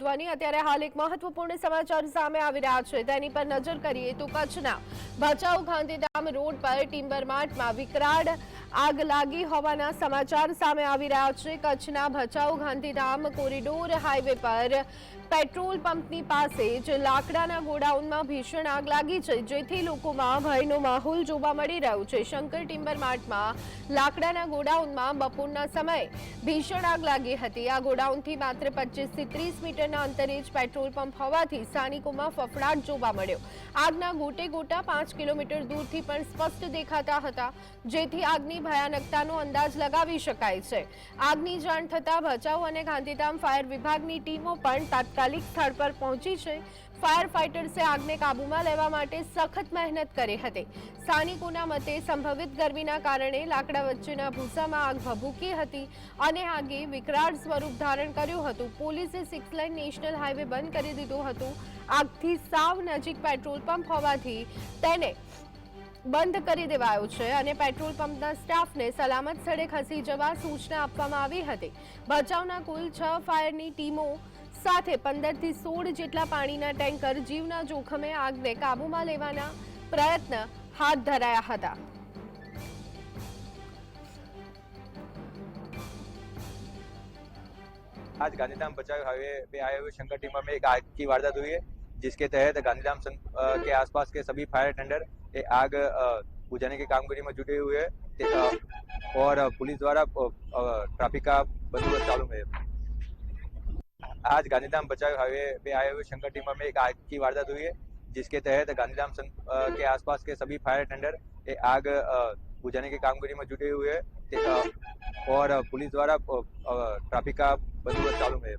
મહત્વની અત્યારે હાલ એક મહત્વપૂર્ણ સમાચાર સામે આવી રહ્યા છે. તેની પર નજર કરીએ તો કચ્છના ભચાઉ ગાંધીધામ રોડ પર ટિમ્બર માર્ટમાં વિકરાળ આગ લાગી હોવાના સમાચાર સામે આવી રહ્યા છે. કચ્છના ભચાઉ, ગાંધીધામ, કોરિડોર હાઈવે પર પેટ્રોલ પંપની પાસે જ લાકડાના ગોડાઉનમાં ભીષણ આગ લાગી છે, જેથી લોકોમાં ભયનો માહોલ જોવા મળી રહ્યો છે. શંકર ટિમ્બર માર્ટમાં લાકડાના ગોડાઉનમાં બપોરના સમયે ભીષણ આગ લાગી હતી. આ ગોડાઉનથી માત્ર પચીસથી ત્રીસ મીટરના અંતરે જ પેટ્રોલ પંપ હોવાથી સ્થાનિકોમાં ફફડાટ જોવા મળ્યો. આગના ગોટે ગોટા પાંચ કિલોમીટર દૂરથી પણ સ્પષ્ટ દેખાતા હતા, જેથી આગની ભયાનકતાનો અંદાજ લગાવી શકાય છે. આગની જાણ થતાં ભચાઉ અને ગાંધીધામ ફાયર વિભાગની ટીમો પણ તાત્કાલિક સ્થળ પર પહોંચી છે. ફાયર ફાઇટર્સે આગને કાબૂમાં લેવા માટે સખત મહેનત કરી હતી. સ્થાનિકોના મતે સંભવિત ગરમીના કારણે લાકડા વચ્ચેના ભૂસામાં આગ ભભૂકી હતી અને આગે વિકરાળ સ્વરૂપ ધારણ કર્યું હતું. પોલીસે સિક્સ લાઇન નેશનલ હાઈવે બંધ કરી દીધું હતું. આગથી સાવ નજીક પેટ્રોલ પંપ હોવાથી તેને બંધ કરી દેવાયો છે અને પેટ્રોલ પંપના સ્ટાફને સલામત સ્થળે ખસી જવા સૂચના આપવામાં આવી હતી બચાવના કુલ છ ફાયરની ટીમો સાથે પંદરથી સોળ જેટલા પાણીના ટેન્કર જીવના જોખમે આગને કાબૂમાં લેવાના પ્રયત્ન હાથ ધરાયા હતા आज गांधीधाम बचाव हाईवे पे आए हुए शंकर टीमा में एक आग की वारदात हुई है जिसके तहत गांधीधाम सं- अ, के आसपास के सभी फायर टेंडर आग बुझाने की कामगिरी में जुटे हुए हैं और पुलिस द्वारा ट्रैफ़िक का बंदोबस्त चालू है। आज गांधीधाम बचाव हाईवे पे आए हुए शंकर टीमा में एक आग की वारदात हुई है, जिसके तहत गांधीधाम के आसपास के सभी फायर टेंडर ये आग बुझाने की कामगिरी में जुटे हुए हैं और पुलिस द्वारा ट्रैफ़िक का बंदोबस्त चालू है।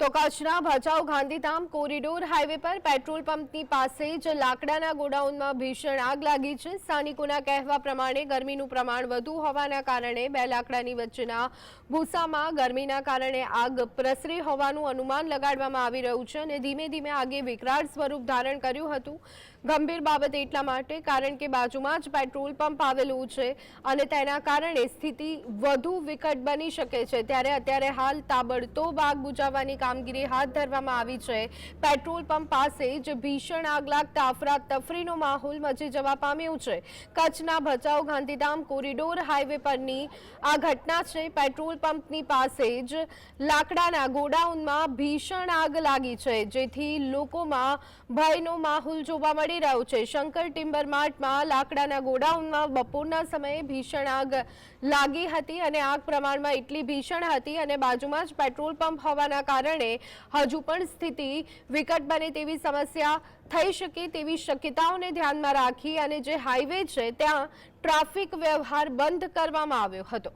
તો કચ્છના ભચાઉ ગાંધીધામ કોરિડોર હાઈવે પર પેટ્રોલ પંપની પાસે જ લાકડાના ગોડાઉનમાં ભીષણ આગ લાગી છે. સ્થાનિકોના કહેવા પ્રમાણે ગરમીનું પ્રમાણ વધુ હોવાના કારણે બે લાકડાની વચ્ચેના ભૂસામાં ગરમીના કારણે આગ પ્રસરી હોવાનું અનુમાન લગાડવામાં આવી રહ્યું છે અને ધીમે ધીમે આગે વિકરાળ સ્વરૂપ ધારણ કર્યું હતું. ગંભીર બાબત એટલા માટે કારણ કે બાજુમાં જ પેટ્રોલ પંપ આવેલું છે અને તેના કારણે સ્થિતિ વધુ વિકટ બની શકે છે. ત્યારે અત્યારે હાલ તાબડતોબ આગ બુઝાવવાની કામગીરી હાથ ધરવામાં આવી છે. પેટ્રોલ પંપ પાસે જ ભીષણ આગ લાગતા અફરાતફરીનો માહોલ મચી જવા પામ્યો છે. કચ્છના ભચાઉ ગાંધીધામ કોરિડોર હાઈવે પરની આ ઘટના છે. પેટ્રોલ પંપની પાસે જ લાકડાના ગોડાઉનમાં ભીષણ આગ લાગી છે, જેથી લોકોમાં ભયનો માહોલ જોવા મળી રહ્યો છે. શંકર ટિમ્બર માર્ટમાં લાકડાના ગોડાઉનમાં બપોરના સમયે ભીષણ આગ લાગી હતી અને આગ પ્રમાણમાં એટલી ભીષણ હતી અને બાજુમાં જ પેટ્રોલ પંપ હોવાના કારણે હજુ પણ સ્થિતિ વિકટ બને તેવી સમસ્યા થઈ શકે તેવી શક્યતાઓને ધ્યાનમાં રાખી અને જે હાઈવે છે, ત્યાં ટ્રાફિક વ્યવહાર બંધ કરવામાં આવ્યો હતો.